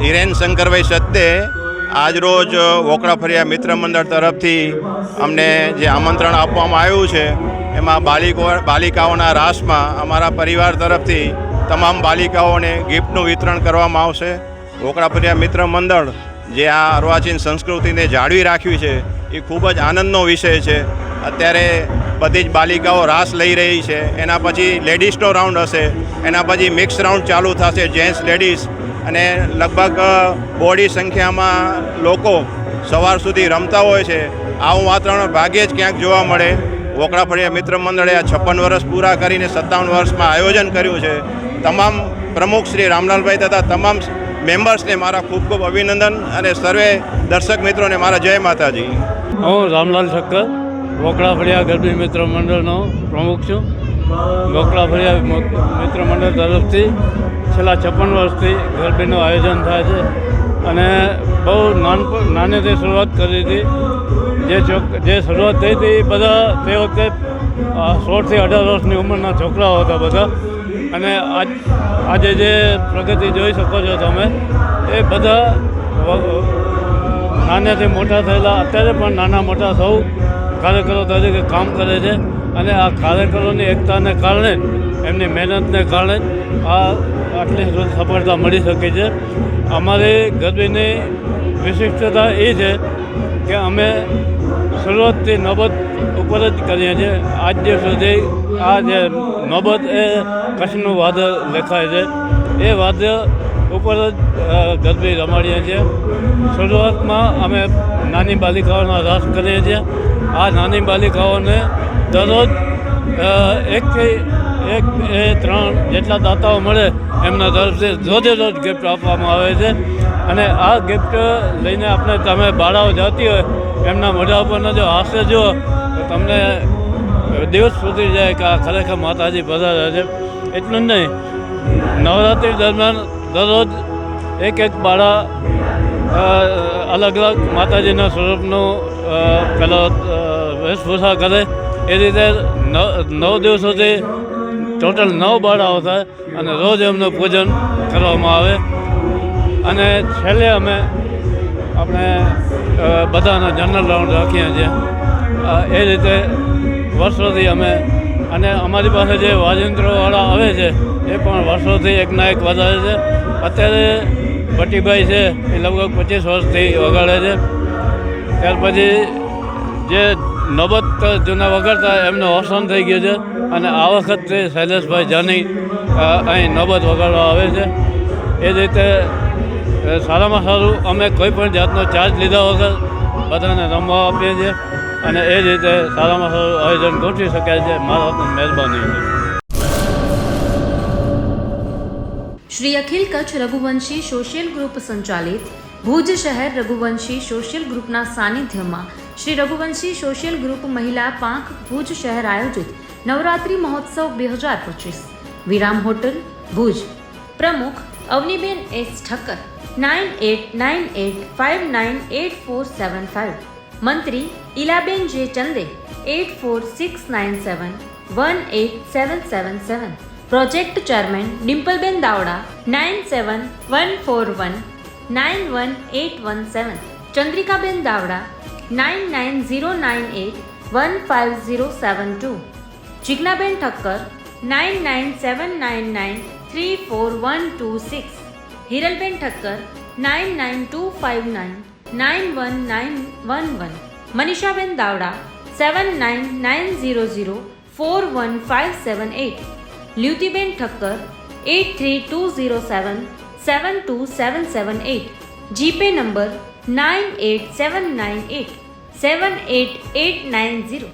હિરેન શંકરભાઈ સત્તે આજરોજ વોકડા ફરિયા મિત્ર મંડળ તરફથી અમને જે આમંત્રણ આપવામાં આવ્યું છે, એમાં બાલિકો બાલિકાઓના રાસમાં અમારા પરિવાર તરફથી તમામ બાલિકાઓને ગિફ્ટનું વિતરણ કરવામાં આવશે. વોકડા ફરિયા મિત્ર મંડળ જે આ અર્વાચીન સંસ્કૃતિને જાળવી રાખ્યું છે, એ ખૂબ જ આનંદનો વિષય છે. અત્યારે બધી જ બાલિકાઓ રાસ લઈ રહી છે, એના પછી લેડીઝનો રાઉન્ડ હશે, એના પછી મિક્સ રાઉન્ડ ચાલુ થશે, જેન્ટ્સ લેડીઝ અને લગભગ બોડી સંખ્યામાં લોકો સવાર સુધી રમતા હોય છે. આવું વાતાવરણ ભાગ્યે જ ક્યાંક જોવા મળે. વોકડા ફળિયા મિત્ર મંડળે આ છપ્પન વર્ષ પૂરા કરીને સત્તાવન વર્ષમાં આયોજન કર્યું છે. તમામ પ્રમુખ શ્રી રામલાલભાઈ તથા તમામ મેમ્બર્સને મારા ખૂબ ખૂબ અભિનંદન અને સર્વે દર્શક મિત્રોને મારા જય માતાજી. હું રામલાલ ઠક્કર વોકડા ફળિયા ગરબી મિત્ર મંડળનો પ્રમુખ છું. વોકડા ફળિયા મિત્ર મંડળ તરફથી છેલ્લા છપ્પન વર્ષથી ગરબીનું આયોજન થાય છે અને બહુ નાનપણ નાનેથી શરૂઆત કરી હતી. જે ચોક જે શરૂઆત થઈ હતી બધા તે વખતે સોળથી અઢાર વર્ષની ઉંમરના છોકરાઓ હતા બધા. અને આજ, આજે જે પ્રગતિ જોઈ શકો છો તમે, એ બધા નાનાથી મોટા થયેલા. અત્યારે પણ નાના મોટા સૌ કાર્યકરો તરીકે કામ કરે છે. અને આ કાર્યકરોની એકતાને કારણે, એમની મહેનતને કારણે આ આટલી સફળતા મળી શકે છે. અમારી ગરબીની વિશિષ્ટતા એ છે કે અમે શરૂઆતથી નોબત ઉપર જ કરીએ છીએ આજ દિવસ સુધી આ જે નોબત એ કચ્છનું વાદ્ય લેખાય છે. એ વાદ્ય ઉપર જ ગરબી રમાડીએ છીએ શરૂઆતમાં અમે નાની બાલિકાઓના રાસ કરીએ છીએ. આ નાની બાલિકાઓને દરરોજ એકથી એક એ ત્રણ જેટલા દાતાઓ મળે, એમના તરફથી રોજે રોજ ગિફ્ટ આપવામાં આવે છે. અને આ ગિફ્ટ લઈને આપણે તમે બાળાઓ જતી હોય, એમના મોઢા ઉપરનો જો હાસ્ય જુઓ, તો તમને દિવસ સુધી જાય કે આ ખરેખર માતાજી પધાર્યા છે. એટલું જ નહીં, નવરાત્રિ દરમિયાન દરરોજ એક એક બાળા અલગ અલગ માતાજીના સ્વરૂપનું પેલો વેશભૂષા કરે. એ રીતે નવ નવ દિવસ ટોટલ નવ બાળાઓ થાય અને રોજ એમનું પૂજન કરવામાં આવે. અને છેલ્લે અમે આપણે બધાનો બધાના જનરલ રાઉન્ડ રાખીએ છીએ. એ રીતે વર્ષોથી અમે, અને અમારી પાસે જે વાજિંત્રોવાળા આવે છે, એ પણ વર્ષોથી એકના એક વધારે છે. અત્યારે ભટ્ટીભાઈ છે, એ લગભગ પચીસ વર્ષથી વગાડે છે. ત્યાર પછી જે નોબત જૂના વગરતા એમને અવસાન થઈ ગયું છે. અને આ વખતે શૈલેષભાઈ જાની અહીં નબત વગાડવા આવે છે. એ જ રીતે સારામાં સારું અમે કોઈ પણ જાતનો ચાર્જ લીધા વગર બધાને રમવા આપીએ છીએ. અને એ જ રીતે સારામાં સારું આયોજન ગોઠવી શકાય છે. મારા મહેરબાની છે. શ્રી અખિલ કચ્છ રઘુવંશી સોશિયલ ગ્રુપ સંચાલિત ભુજ શહેર રઘુવંશી સોશિયલ ગ્રુપના સાનિધ્યમાં શ્રી રઘુવંશી સોશિયલ ગ્રુપ મહિલા પાંખ ભુજ શહેર આયોજિત નવરાત્રિ મહોત્સવ બે હજાર પચીસ. વિરામ હોટલ, ભુજ. પ્રમુખ Avniben S Thakkar nine eight nine eight five nine eight four seven five મંત્રી Ilaben J Chande eight four six nine seven one eight seven seven seven project chairman Dimpleben Davda nine seven one four one nine one eight one seven Chandrikaben Davda nine nine zero nine eight one five zero seven two Jignaben Thakkar nine nine seven nine nine three four one two six Hiralben Thakkar nine nine two five nine nine one nine one one Manishaben Davda seven nine nine zero zero four one five seven eight Lyutiben Thakkar eight three two zero seven seven two seven seven eight GPay number nine eight seven nine eight seven eight eight nine zero